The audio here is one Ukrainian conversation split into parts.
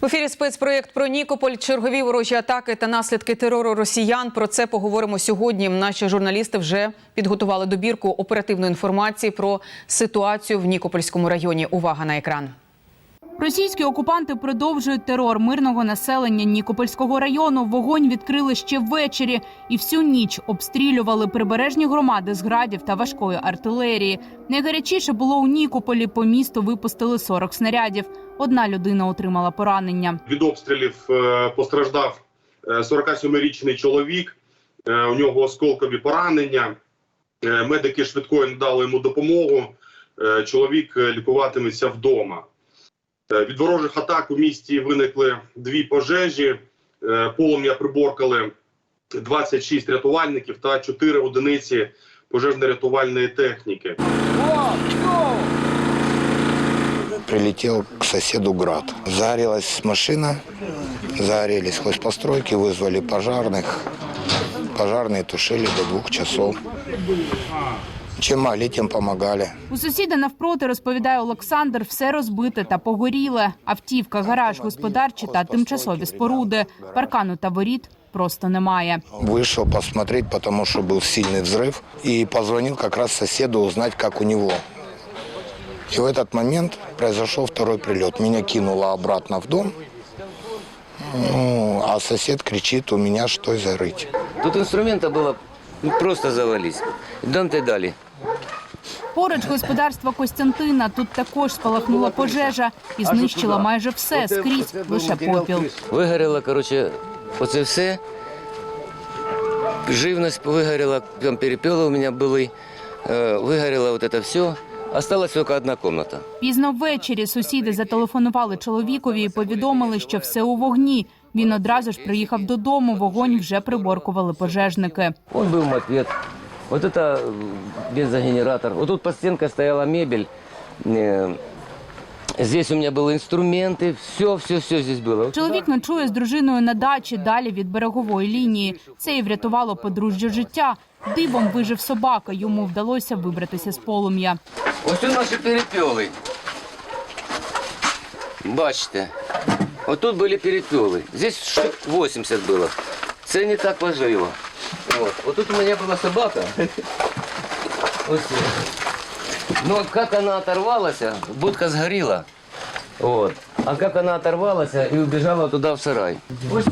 В ефірі спецпроєкт про Нікополь, чергові ворожі атаки та наслідки терору росіян. Про це поговоримо сьогодні. Наші журналісти вже підготували добірку оперативної інформації про ситуацію в Нікопольському районі. Увага на екран. Російські окупанти продовжують терор мирного населення Нікопольського району. Вогонь відкрили ще ввечері і всю ніч обстрілювали прибережні громади з градів та важкої артилерії. Найгарячіше було у Нікополі. По місту випустили 40 снарядів. Одна людина отримала поранення. Від обстрілів е, постраждав е, 47-річний чоловік. Е, У нього осколкові поранення. Е, Медики швидкої надали йому допомогу. Е, Чоловік е, лікуватиметься вдома. Е, Від ворожих атак у місті виникли дві пожежі. Е, Полум'я приборкали 26 рятувальників та 4 одиниці пожежно-рятувальної техніки. прилетел к соседу град. Загорелась машина, загорелись хозпостройки, вызвали пожарных. Пожарные тушили до двух часов. Чем могли, тем помогали. У сусіда навпроти розповідає Олександр, все розбите та погоріле. Автівка, гараж, господарчі та тимчасові споруди. Паркану та воріт просто немає. Вышел посмотреть, потому что был сильный взрыв. И позвонил как раз соседу узнать, как у него. И в этот момент произошел второй прилет. Меня кинуло обратно в дом. Ну, а сосед кричит, у меня что зарыть. Тут инструмента было ну, просто завались. Дам-те дали. Поруч господарства Костянтина тут також спалахнула пожежа і знищила майже все скрізь лише попіл. Вигоріло, коротше, оце все. Живність вигоріла, там перепели у мене були. Е, Вигоріло это все. Осталась тільки одна кімната. Пізно ввечері сусіди зателефонували чоловікові і повідомили, що все у вогні. Він одразу ж приїхав додому. Вогонь вже приборкували пожежники. Он был мопед. Вот это э, бензогенератор. Вот тут под стенкой стояла мебель. Э, Здесь у меня были инструменты. Все, все, все здесь было. Чоловік ночує з дружиною на дачі далі від берегової лінії. Це і врятувало подружжя життя. Дивом вижив собака. Йому вдалося вибратися з полум'я. Ось тут наші перепели. Бачите. Вот тут были перепелы. Здесь штук 80 было. Це не так важливо. Вот. Вот тут у меня была собака. Ось. Но как она оторвалась, будка сгорела. Вот. А как она оторвалась и убежала туда в сарай. Ось.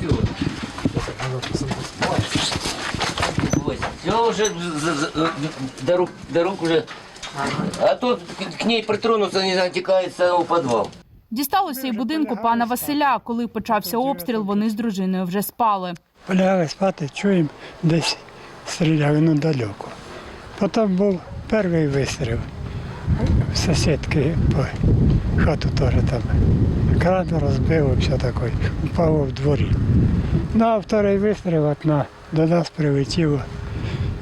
Все уже до рук, до рук уже. А тут к- ней притронуться не затікається у підвал. Дісталося і будинку пана Василя. Коли почався обстріл, вони з дружиною вже спали. Полягали спати, чуємо, десь стріляли ну далеко. Потім був перший вистріл. Сусідки по хату теж там. Кран розбило, все таке, упало в дворі. Ну, а вторий вистріл от на, до нас прилетіло,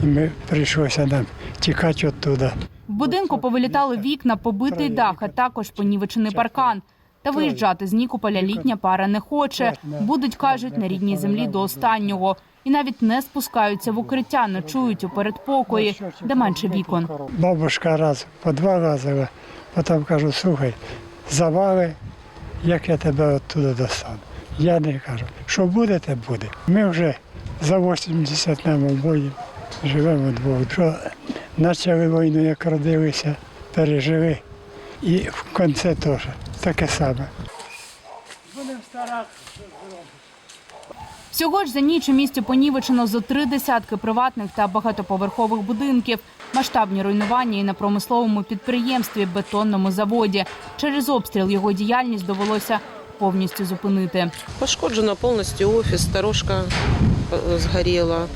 і ми прийшлося нам тікати оттуда. В будинку повилітали вікна, побитий дах, а також понівечений паркан. Та виїжджати з Нікополя літня пара не хоче. Будуть, кажуть, на рідній землі до останнього. І навіть не спускаються в укриття, ночують у передпокої, де менше вікон. Бабушка раз по два лазила, потім кажу, слухай, завали, як я тебе оттуда достану. Я не кажу, що буде, те буде. Ми вже за 80 нам обоє живемо двох. Що почали війну, як родилися, пережили. І в кінці теж таке саме. Всього ж за ніч у місті понівечено зо три десятки приватних та багатоповерхових будинків, масштабні руйнування і на промисловому підприємстві, бетонному заводі. Через обстріл його діяльність довелося повністю зупинити. Пошкоджена повністю офіс, сторожка е, згоріла.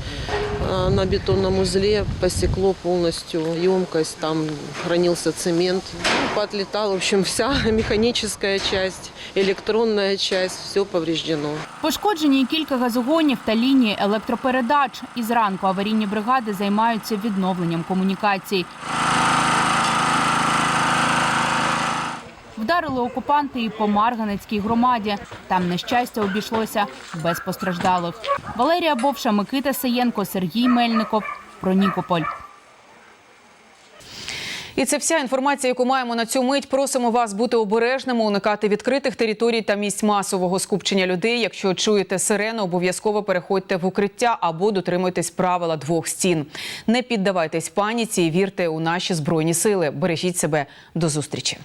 А На бетонном узле посекло полностью емкость, там хранился цемент. Ну, Поотлетала, в общем, вся механическая часть, электронная часть, все повреждено. Пошкоджені кілька газогонів та лінії електропередач. І зранку аварійні бригади займаються відновленням комунікацій. Вдарили окупанти і по Марганецькій громаді. Там нещастя обійшлося без постраждалих. Валерія Бовша, Микита Саєнко, Сергій Мельников. Про Нікополь. І це вся інформація, яку маємо на цю мить. Просимо вас бути обережними, уникати відкритих територій та місць масового скупчення людей. Якщо чуєте сирену, обов'язково переходьте в укриття або дотримуйтесь правила двох стін. Не піддавайтесь паніці і вірте у наші збройні сили. Бережіть себе до зустрічі.